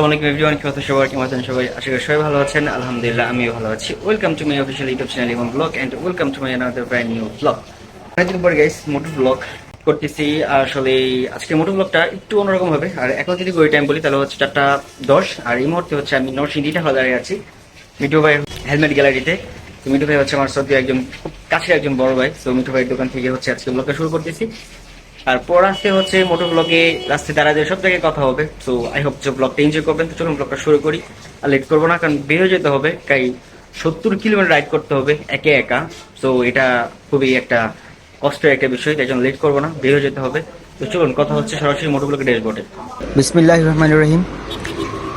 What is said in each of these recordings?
অন্যরকম আর এখন যদি আর এই মুহূর্তে হচ্ছে আমি আছি। ভাই হেলমেট গ্যালারিতে তো মিঠু ভাই হচ্ছে আমার সত্যি একজন, কাছের একজন বড় ভাই। তো মিঠু ভাইয়ের দোকান থেকে হচ্ছে আজকে ব্লগটা শুরু করতেছি। আর পর আসতে হচ্ছে মোটর ব্লগে রাস্তায় দাঁড়াতে সব জায়গায় কথা হবে। তো আই হোপ যে ব্লগটা এনজয় করবেন। তো চলুন ব্লগটা শুরু করি। আর লেট করব না, কারণ বের হয়ে যেতে হবে। তাই সত্তর কিলোমিটার রাইড করতে হবে, একে একা। তো এটা খুবই একটা কষ্টের একটা বিষয়, তাই জন্য লেট করব না বের হয়ে যেতে হবে। তো চলুন, কথা হচ্ছে সরাসরি মোটর ব্লগের ড্যাশবোর্ডে বিসমিল্লাহ রহমান রহিম।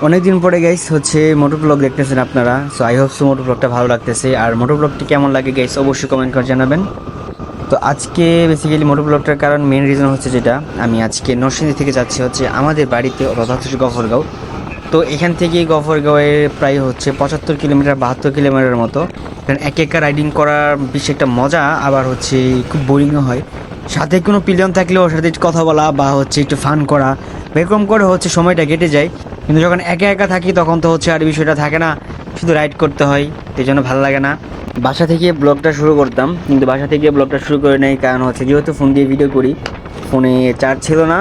অনেকদিন পরে গাইস হচ্ছে মোটর ব্লগ দেখতেছেন আপনারা। So I hope so motor ব্লগটা ভালো লাগতেছে। আর মোটর ব্লগটি কেমন লাগে গাইস অবশ্যই কমেন্ট করে জানাবেন। তো আজকে বেসিক্যালি মোটর ব্লগটার কারণ মেন রিজন হচ্ছে যেটা, আমি আজকে নরসিংদী থেকে যাচ্ছি হচ্ছে আমাদের বাড়িতে অর্থাৎ গফরগাঁও। তো এখান থেকে গফরগাঁওয়ের প্রায় হচ্ছে পঁচাত্তর কিলোমিটার, বাহাত্তর কিলোমিটার মতো। কারণ এক একা রাইডিং করার বেশ একটা মজা, আবার হচ্ছে খুব বোরিংও হয়। সাথে কোনো পিলিয়ন থাকলেও ওর সাথে কথা বলা বা হচ্ছে একটু ফান করা এরকম করে হচ্ছে সময়টা কেটে যায়। কিন্তু যখন একা একা থাকি তখন তো হচ্ছে আর বিষয়টা থাকে না। শুধু রাইড করতে হয়, এই জন্য ভালো লাগে না। বাসা থেকে ব্লগটা শুরু করতাম, কিন্তু বাসা থেকে ব্লগটা শুরু করে নেই, কারণ হচ্ছে যেহেতু ফোন দিয়ে ভিডিও করি, ফোনে চার্জ ছিল না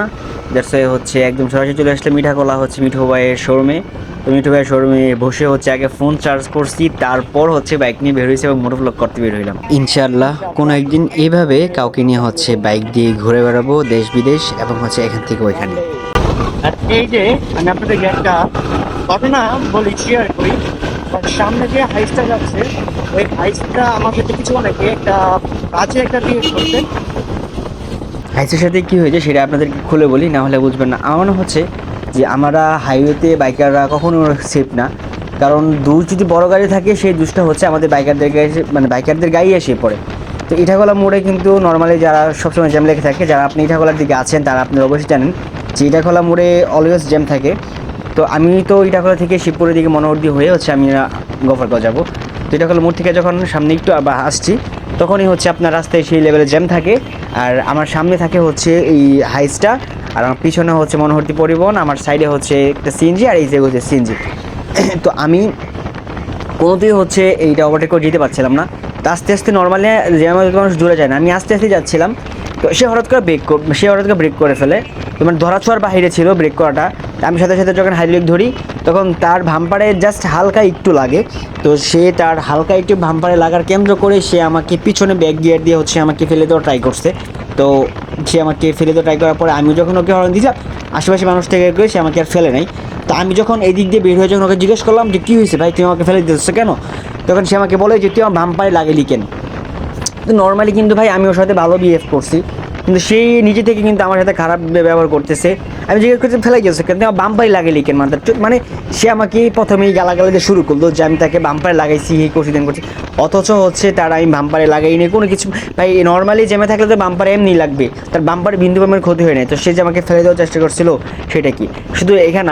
দ্যাটস হচ্ছে একদম সরাসরি চলে আসলে মিঠা কলা হচ্ছে মিঠু ভাইয়ের শোরুমে তো মিঠু ভাইয়ের শোরুমে বসে হচ্ছে আগে ফোন চার্জ করছি, তারপর হচ্ছে বাইক নিয়ে বের হয়েছে এবং মোটর ব্লগ করতে বের হইলাম। ইনশাআল্লাহ, কোনো একদিন এইভাবে কাউকে নিয়ে হচ্ছে বাইক দিয়ে ঘুরে বেড়াবো, দেশ বিদেশ এবং হচ্ছে এখান থেকে ওইখানে। আর এই যে, আমি আপনাদেরকে একটা ঘটনা বলি শেয়ার করি সামনে যে হাইসটা যাচ্ছে, ওই হাইসটা আমাকে কিছু অনেকে? একটা কাজে একটা দিয়ে করতে হাইসের সাথে কি হয়েছে সেটা আপনাদেরকে খুলে বলি, না হলে বুঝবেন না। আমার হচ্ছে যে আমরা হাইওয়েতে বাইকাররা কখনো সেফ না। কারণ দূর যদি বড় গাড়ি থাকে, সেই দুষ্টা হচ্ছে আমাদের বাইকারদের এসে- মানে বাইকারদের গায়ে এসে পড়ে। তো ইটাগোলা মোড়ে কিন্তু নর্মালি যারা সবসময় জ্যাম লেগে থাকে, যারা আপনি ইটাগোলার দিকে আছেন, তারা আপনি অবশ্যই জানেন যে ইটাখোলা মোড়ে অলওয়েজ জ্যাম থাকে। তো আমি তো ইটাখোলা থেকে শিবপুরের দিকে মনোহরদি হয়ে হচ্ছে আমি গফরগাঁও যাব। তো ইটাখোলা মোড় থেকে যখন সামনে একটু আবার আসছি, তখনই হচ্ছে আপনার রাস্তায় সেই লেভেলে জ্যাম থাকে। আর আমার সামনে থাকে হচ্ছে এই হাইসটা আর আমার পিছনে হচ্ছে মনোহরতি পরিবহন, আমার সাইডে হচ্ছে একটা সিএনজি আর এই যে হচ্ছে সিএনজি তো আমি কোনোতেই হচ্ছে এইটা ওভারটেক করে যেতে পারছিলাম না। তো আস্তে আস্তে নর্মালি জ্যামে যত মানুষ দূরে যায় না। আমি আস্তে আস্তে যাচ্ছিলাম। তো সে হঠাৎ করে ব্রেক সে হঠাৎ করে ব্রেক করে ফেলে। তো মানে ধরা ছোঁয়ার বাহিরে ছিল ব্রেক করাটা। আমি সাথে সাথে যখন হাইড্রোলিক ধরি, তখন তার ভাম্পারে জাস্ট হালকা একটু লাগে। তো সে তার হালকা একটু ভাম্পারে লাগার কেন্দ্র করে সে আমাকে পিছনে ব্যাক গিয়ার দিয়ে হচ্ছে আমাকে ফেলে দেওয়ার ট্রাই করছে। তো সে আমাকে ফেলে দেওয়া ট্রাই করার পরে আমি যখন ওকে হরণ দিয়েছিলাম আশেপাশে মানুষ থেকে করে সে আমাকে আর ফেলে নাই। তো আমি যখন এই দিক দিয়ে বের হয়ে যখন ওকে জিজ্ঞেস করলাম যে, কী হয়েছে ভাই? তুমি আমাকে ফেলে দিচ্ছ কেন? তখন সে আমাকে বলে যে, তুই আমার ভাম্পারে লাগেলি কেন? তো নর্মালি কিন্তু ভাই আমি ওর সাথে ভালো বিহেভ করছি। কিন্তু সেই নিজে থেকে কিন্তু আমার সাথে খারাপ ব্যবহার করতেছে। আমি জিজ্ঞেস করছি, ফেলাই গেছে কিন্তু আমার বাম্পারে লাগাইলি কেন? মানে তার- মানে সে আমাকে প্রথমেই গালাগালি দিয়ে শুরু করল যে, আমি তাকে বাম্পারে লাগাইছি, এই করছি দেন করছি। অথচ হচ্ছে তার আমি বাম্পারে লাগাইনি, কোনো কিছু। ভাই নর্মালি জেমে থাকলে তো বাম্পারে এমনি লাগবে। তার বাম্পারে বিন্দু বামের ক্ষতি হয় নাই। তো সে যে আমাকে ফেলে দেওয়ার চেষ্টা করছিল, সেটা কি? শুধু এখানে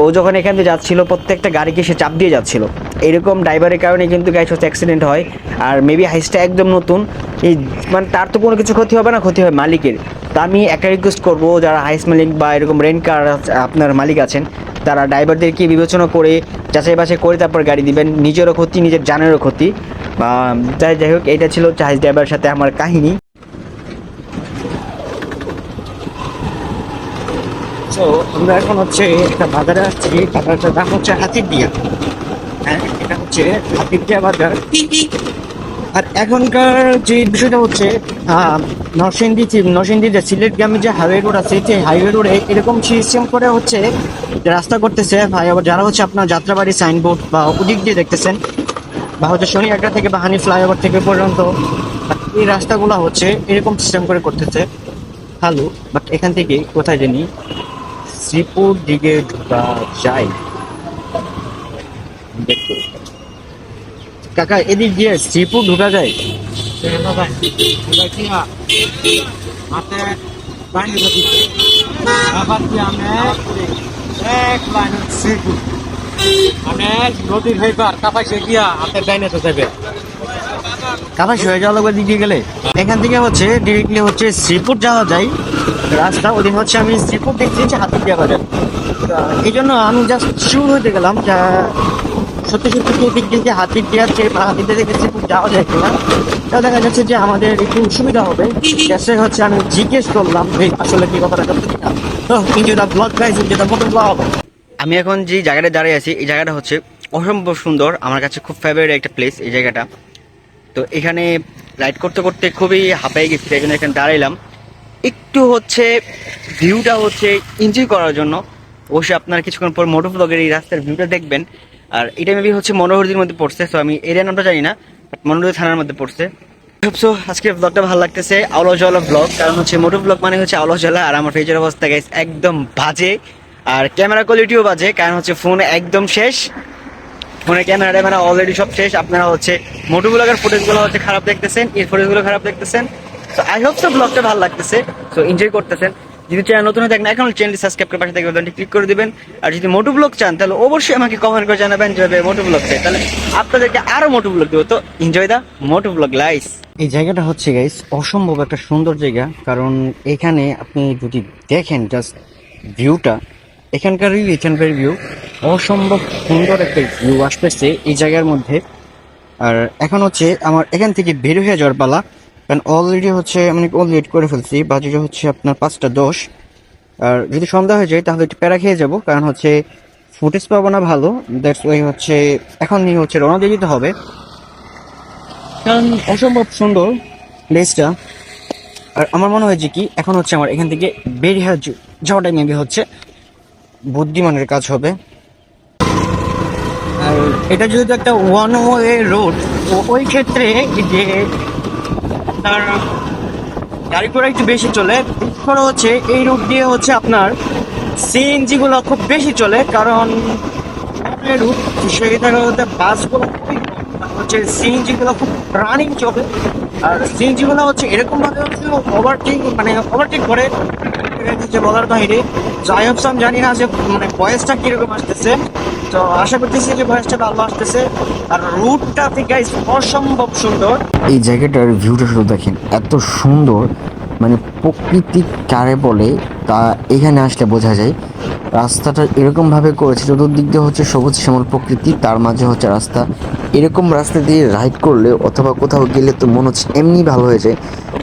ও যখন এখান থেকে যাচ্ছিল, প্রত্যেকটা গাড়িকে সে চাপ দিয়ে যাচ্ছিল। এরকম ড্রাইভারের কারণে কিন্তু গাইস হচ্ছে অ্যাক্সিডেন্ট হয়। আর মেবি হাইসটা একদম নতুন। এই মানে তার তো কোনো কিছু ক্ষতি হবে না, ক্ষতি হয় মালিকের। তা আমি একটা রিকোয়েস্ট করব, যারা হাইস মালিক বা এরকম রেন্ট কার আপনার মালিক আছেন, তারা ড্রাইভারদেরকে বিবেচনা করে, যাচাই বাছাই করে তারপর গাড়ি দিবেন। নিজেরও ক্ষতি, নিজের জানেরও ক্ষতি। বা যাই যাই হোক, এটা ছিল হচ্ছে হাইস ড্রাইভারের সাথে আমার কাহিনী। তো আমরা এখন হচ্ছে একটা বাজারে আসছি। বাজারটার দাম হচ্ছে হাতির দিয়া হ্যাঁ এটা হচ্ছে হাতির দিয়া বাজার। আর এখনকার যে বিষয়টা হচ্ছে নরসিংদী নরসিংদী যে সিলেটগামী যে হাইওয়ে রোড আছে, যে হাইওয়ে রোডে এরকম সিস্টেম করে হচ্ছে রাস্তা করতেছে। ভাই, আবার যারা হচ্ছে আপনার যাত্রাবাড়ি সাইনবোর্ড বা ওদিক দিয়ে দেখতেছেন, বা হচ্ছে শনি আড্ডা থেকে বা হানি ফ্লাইওভার থেকে পর্যন্ত, এই রাস্তাগুলো হচ্ছে এরকম সিস্টেম করে করতেছে। ভালো, বাট এখান থেকে কোথায় জানি শ্রীপুর দিকে ঢোকা যায় কাকা এদিক দিয়ে শ্রীপুর ঢোকা যায় কাপাস হয়ে যাওয়া লাগবে দিক গেলে এখান থেকে হচ্ছে ডিরেক্টলি হচ্ছে শ্রীপুর যাওয়া যায় রাস্তা, ওদিন হচ্ছে আমি শ্রীপুর দেখছি যে হাতির দিয়া বাজার। এই জন্য আমি জাস্ট শিওর হতে গেলাম যা, সত্যি সত্যি কি দিক দিয়ে হাতির দিয়ে আছে বা হাতিতে দেখেছি, খুব যাওয়া যায় কিনা। তা দেখা যাচ্ছে যে আমাদের একটু সুবিধা হবে। গ্যাসে হচ্ছে আমি জিজ্ঞেস করলাম যে আসলে কি কথাটা করতে কিনা। তো India the vlog guys India the vlog আমি এখন যে জায়গাটা দাঁড়িয়ে আছি, এই জায়গাটা হচ্ছে অসম্ভব সুন্দর, আমার কাছে খুব ফেভারিট একটা প্লেস এই জায়গাটা। তো এখানে রাইড করতে করতে খুবই হাঁপাই গেছি তাই জন্য এখানে দাঁড়াইলাম। একটু হচ্ছে ভিউটা হচ্ছে এনজয় করার জন্য। অবশ্যই আপনারা কিছুক্ষণ পর মোটর ব্লগের এই রাস্তার ভিউটা দেখবেন। আর এটা মেবি হচ্ছে মনোহরদির মধ্যে পড়ছে তো আমি এরিয়া নামটা জানি না মনোহরদি থানার মধ্যে পড়ছে। সো আজকের ব্লগটা ভালো লাগতেছে আলো জলা ব্লগ কারণ হচ্ছে মোটর ব্লগ মানে হচ্ছে আলো জলা আর আমার ফেজের অবস্থা গাইস একদম বাজে, আর ক্যামেরা কোয়ালিটিও বাজে, কারণ হচ্ছে ফোন একদম শেষ। ফোনের ক্যামেরাটা মানে অলরেডি সব শেষ, আপনারা হচ্ছে মোটু ব্লগের ফুটেজগুলো হচ্ছে খারাপ দেখতেছেন, এর ফুটেজগুলো খারাপ দেখতেছেন। তো আই হোপ সো ব্লগটা ভালো লাগতেছে। সো এনজয় করতেছেন। যদি চ্যানেল নতুন হয়ে থাকেন এখন চ্যানেলটি সাবস্ক্রাইব করে পাশে থেকে বাটনটি ক্লিক করে দিবেন। আর যদি মোটু ব্লগ চান, তাহলে অবশ্যই আমাকে কমেন্ট করে জানাবেন যে মোটু ব্লগ চাই। তাহলে আপনাদেরকে আরও মোটু ব্লগ দেবো। তো এনজয় দা মোটু ব্লগ লাইস এই জায়গাটা হচ্ছে গাইস অসম্ভব একটা সুন্দর জায়গা। কারণ এখানে আপনি যদি দেখেন জাস্ট ভিউটা এখানকারই এখানকার ভিউ অসম্ভব সুন্দর একটা ভিউ আসতেছে এই জায়গার মধ্যে। আর এখন হচ্ছে, আমার এখান থেকে বের হয়ে যাওয়ার পালা। কারণ অলরেডি হচ্ছে আমি অল লেট করে ফেলছি বাজেট হচ্ছে আপনার পাঁচটা দশ। আর যদি সন্ধ্যা হয়ে যায়, তাহলে একটু প্যারা খেয়ে যাব, কারণ হচ্ছে ফুটেজ পাবো না ভালো দ্যাটস ওয়াই হচ্ছে এখন নিয়ে হচ্ছে রওনা দিয়ে দিতে হবে। কারণ অসম্ভব সুন্দর প্লেসটা আর আমার মনে হয় যে কি, এখন হচ্ছে আমার এখান থেকে বের হয়ে যা- যাওয়াটাই মেবি হচ্ছে বুদ্ধিমানের কাজ হবে। আর এটা যেহেতু একটা ওয়ান ওয়ে রোড ওই ক্ষেত্রে যে আপনার গাড়ি ঘোড়া একটু বেশি চলে। করে হচ্ছে এই রুট দিয়ে হচ্ছে আপনার সিএনজি গুলো খুব বেশি চলে, কারণ রুট সেই জায়গাতে বাসগুলো খুবই হচ্ছে সিএনজি গুলো খুব রানিং চলে। আর সিএনজি গুলো হচ্ছে এরকম ভাবে হচ্ছে ওভারটেক মানে ওভারটেক করে। যে বলার বাইরে, যাই হোক জানি না যে মানে বয়সটা কীরকম আসতেছে। তো আশা করতেছি যে বয়সটা ভালো আসতেছে। আর রুটটা থেকে অসম্ভব সুন্দর। এই জায়গাটার ভিউটা শুধু দেখেন, এত সুন্দর। মানে প্রকৃতি কারে বলে তা এখানে আসলে বোঝা যায়। রাস্তাটা এরকমভাবে করেছে, চতুর্দিক দিয়ে হচ্ছে সবুজ শ্যামল প্রকৃতি, তার মাঝে হচ্ছে রাস্তা। এরকম রাস্তা দিয়ে রাইড করলে অথবা কোথাও গেলে তো মনে হচ্ছে এমনি ভালো হয়ে যায়।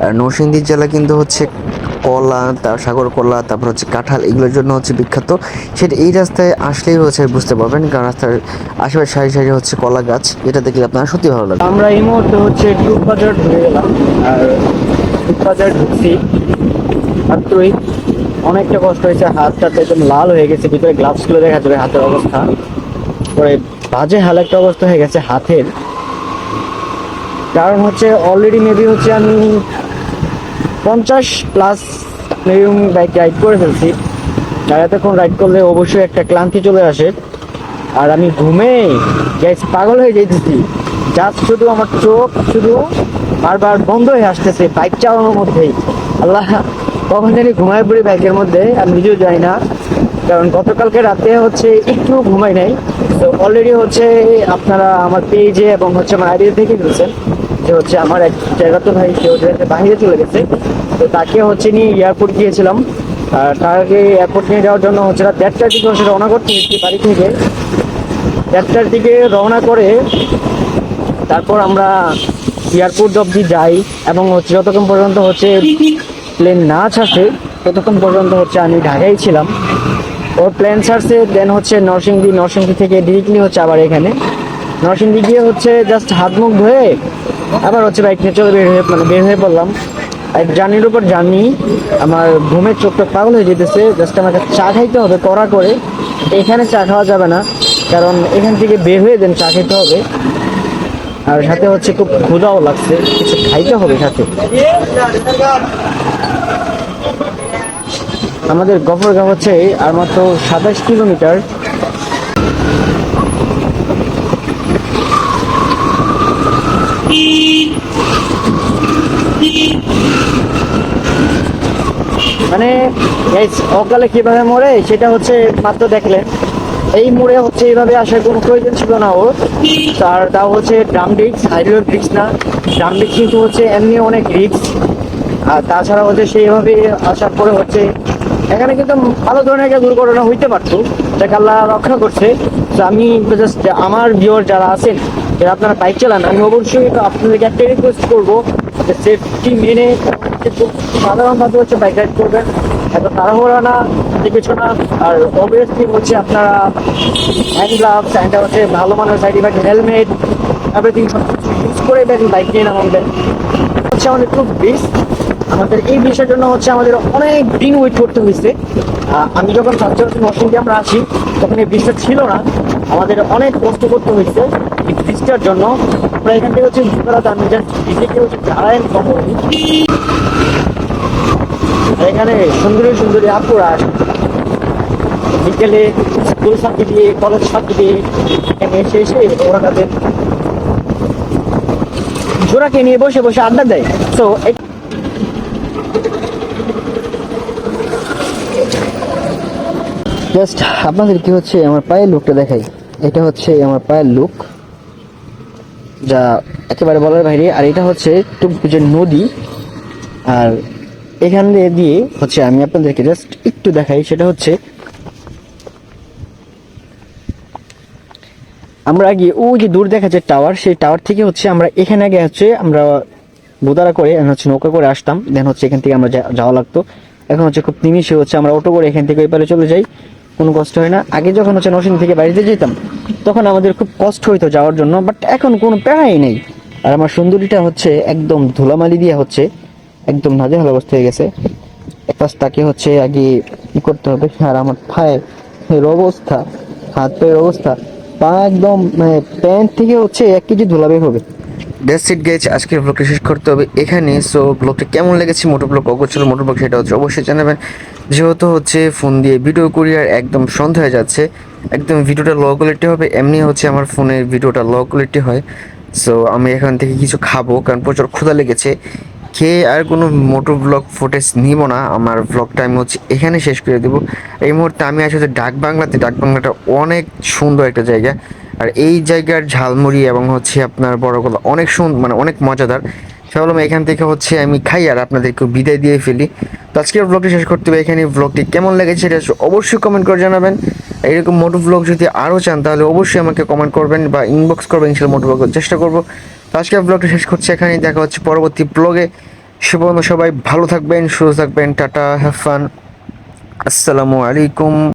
আর নরসিংদী জেলা কিন্তু হচ্ছে কলা, তার সাগর কলা, তারপর হচ্ছে কাঁঠাল, এগুলোর জন্য হচ্ছে বিখ্যাত। সেটা এই রাস্তায় আসলেই হচ্ছে বুঝতে পারবেন, কারণ রাস্তার আশেপাশে সারি সারি হচ্ছে কলা গাছ, এটা দেখলে আপনার সত্যি ভালো লাগে আমরা এই মুহূর্তে হচ্ছে টুক বাজার ঢুকে গেলাম, আর ঢুকছি। মাত্রই অনেকটা কষ্ট হয়েছে, হাতটা একদম লাল হয়ে গেছে, ভিতরে গ্লাভসগুলো দেখা যাবে হাতের অবস্থা। পরে বাজে হাল একটা অবস্থা হয়ে গেছে হাতের। কারণ হচ্ছে অলরেডি মেবি হচ্ছে আমি পঞ্চাশ প্লাস মেবি বাইক রাইড করে ফেলছি। আর এতক্ষণ রাইড করলে অবশ্যই একটা ক্লান্তি চলে আসে। আর আমি ঘুমে গ্যাস পাগল হয়ে যাইতেছি। জাস্ট শুধু আমার চোখ শুধু বারবার বন্ধ হয়ে আসতেছে বাইক চালানোর মধ্যেই। আল্লাহ, কখন জানি ঘুমায় পড়ি বাইকের মধ্যে, আমি নিজেও যাই না। কারণ গতকালকে রাতে হচ্ছে একটু ঘুমাই নাই। তো অলরেডি হচ্ছে আপনারা আমার পেজে এবং হচ্ছে আমার আইডিয়া থেকে ফেলছেন যে হচ্ছে আমার এক জায়গা তো ভাই কেউ বাইরে চলে গেছে। তো তাকে হচ্ছে নিয়ে এয়ারপোর্ট গিয়েছিলাম। তাকে এয়ারপোর্ট নিয়ে যাওয়ার জন্য হচ্ছে দেড়টার দিকে হচ্ছে রওনা করতে হয়েছে বাড়ি থেকে। চারটার দিকে রওনা করে তারপর আমরা এয়ারপোর্ট অবধি যাই এবং হচ্ছে যতক্ষণ পর্যন্ত হচ্ছে প্লেন না ছাড়ছে, ততক্ষণ পর্যন্ত হচ্ছে আমি ঢাকায় ছিলাম। ওর প্লেন ছাড়ছে দেন হচ্ছে নরসিংদী নরসিংদী থেকে ডিরেক্টলি হচ্ছে আবার এখানে। নরসিংদী গিয়ে হচ্ছে জাস্ট হাত মুখ ধুয়ে আবার হচ্ছে বাইক নিয়ে চলে বের হয়ে মানে বের হয়ে পড়লাম। এক জার্নির উপর জার্নি, আমার ঘুমের চোখটা পাগল হয়ে যেতেছে জাস্ট আমাকে চা খাইতে হবে, কড়া করে। এখানে চা খাওয়া যাবে না, কারণ এখান থেকে বের হয়ে দেন, চা খেতে হবে। আর সাথে হচ্ছে খুব ক্ষুধাও লাগছে, কিছু খাইতে হবে সাথে। আমাদের গফরগাঁও হচ্ছে আর মাত্র সাতাশ কিলোমিটার মানে guys, অকালে কীভাবে মরে, সেটা হচ্ছে মাত্র দেখলেন। এই মোড়ে হচ্ছে এইভাবে আসার কোনো প্রয়োজন ছিল না ওর। তার তাও হচ্ছে ড্রাম ডিক্স হাইড্রোলিক ডিক্স না। ড্রাম ডিক্স কিন্তু হচ্ছে এমনি অনেক রিক্স আর তাছাড়া হচ্ছে সেইভাবে আসার পরে হচ্ছে এখানে কিন্তু ভালো ধরনের একটা দুর্ঘটনা হইতে পারতো, যাকে আল্লাহ রক্ষা করছে। তো আমি জাস্ট আমার ভিউর যারা আছেন, যারা আপনারা বাইক চালান, আমি অবশ্যই আপনাদেরকে একটা রিকোয়েস্ট করব সেফটি মেনে সাধারণভাবে হচ্ছে বাইক রাইড করবেন। এত তাড়াহুড়া না কিছু না। আর অবভিয়াসলি হচ্ছে আপনারা হ্যান্ড গ্লাভস অ্যান্ড হচ্ছে ভালো মানের সাইড ইফেক্ট হেলমেট এভরিথিং সব কিছু ইউজ করে দেন বাইক নিয়ে নামাবেন। হচ্ছে আমাদের খুব বেস্ট আমাদের এই বিষয়ের জন্য হচ্ছে আমাদের অনেক দিন ওয়েট করতে হয়েছে। আমি যখন ছাত্র নরসিংদী আমরা আসি তখন এই বৃষ্টিটা ছিল না। আমাদের অনেক কষ্ট করতে হয়েছে এই বৃষ্টিটার জন্য। আমরা এখান থেকে হচ্ছে দামি জাস্ট হচ্ছে দাঁড়ায় কম এখানে সুন্দরী সুন্দরী আপুরা বিকেলে স্কুল ফাঁকি দিয়ে, কলেজ ফাঁকি দিয়ে এখানে এসে এসে ওরা তাদের জোড়াকে নিয়ে বসে বসে আড্ডা দেয়। তো জাস্ট আপনাদের কি হচ্ছে, আমার পায়ের লুকটা দেখাই। এটা হচ্ছে আমার পায়ের লুক যা একেবারে বলার বাইরে, আর এটা হচ্ছে টুকু যে নদী, আর এখান দিয়ে হচ্ছে আমি আপনাদেরকে জাস্ট একটু দেখাই, সেটা হচ্ছে আমরা আগে ওই যে দূর দেখা যায় টাওয়ার সেই টাওয়ার থেকে হচ্ছে আমরা এখানে আগে হচ্ছে আমরা বোদারা করে হচ্ছে নৌকা করে আসতাম দেন হচ্ছে এখান থেকে আমরা যাওয়া লাগতো। এখন হচ্ছে খুব নিমিষে হচ্ছে আমরা অটো করে এখান থেকে ওই পারে চলে যাই, কোনো কষ্ট হয় না। আগে যখন হচ্ছে নরসিং থেকে বাড়িতে যেতাম, তখন আমাদের খুব কষ্ট হইতো যাওয়ার জন্য বাট এখন কোনো প্যারাই নেই। আর আমার সুন্দরীটা হচ্ছে একদম ধুলামালি দিয়ে হচ্ছে একদম নাজেহাল অবস্থা হয়ে গেছে। তাকে হচ্ছে আগে কি করতে হবে? আর আমার পায়ের অবস্থা, হাত পায়ের অবস্থা, পা একদম মানে প্যান্ট থেকে হচ্ছে এক কেজি ধুলা বের হবে। দ্যাটস ইট গেছ আজকের ব্লগটা শেষ করতে হবে এখানে। সো ব্লগটা কেমন লেগেছে? মোটর ব্লগ অগোচর মোটর ব্লগ সেটা হচ্ছে অবশ্যই জানাবেন। যেহেতু হচ্ছে ফোন দিয়ে ভিডিও করি আর একদম সন্ধ্যা হয়ে যাচ্ছে, একদম ভিডিওটা লো কোয়ালিটি হবে, এমনি হচ্ছে আমার ফোনের ভিডিওটা লো কোয়ালিটি হয়। সো আমি এখান থেকে কিছু খাব, কারণ প্রচুর ক্ষুধা লেগেছে। খেয়ে আর কোনো মোটর ব্লগ ফুটেজ নিব না। আমার ব্লগটা আমি হচ্ছে এখানে শেষ করে দেবো। এই মুহূর্তে আমি হচ্ছে ডাক বাংলাতে। ডাক বাংলাটা অনেক সুন্দর একটা জায়গা। আর এই জায়গার ঝালমুড়ি এবং হচ্ছে আপনার বড় গলা অনেক সুন্দর মানে অনেক মজাদার। ভাবলাম এখান থেকে হচ্ছে আমি খাই আর আপনাদেরকে বিদায় দিয়ে ফেলি। তো আজকের ব্লগটি শেষ করতে হবে। এখানে ব্লগটি কেমন লেগেছে সেটা অবশ্যই কমেন্ট করে জানাবেন। এরকম মোটো ব্লগ যদি আরও চান তাহলে অবশ্যই আমাকে কমেন্ট করবেন বা ইনবক্স করবেন, ইনশাল্লাহ মোটো ব্লগ চেষ্টা করব। তো আজকের ব্লগটা শেষ করছি এখানে দেখা হচ্ছে পরবর্তী ব্লগে সে পর্যন্ত সবাই ভালো থাকবেন সুস্থ থাকবেন টাটা হ্যাভ ফান আসসালামু আলাইকুম।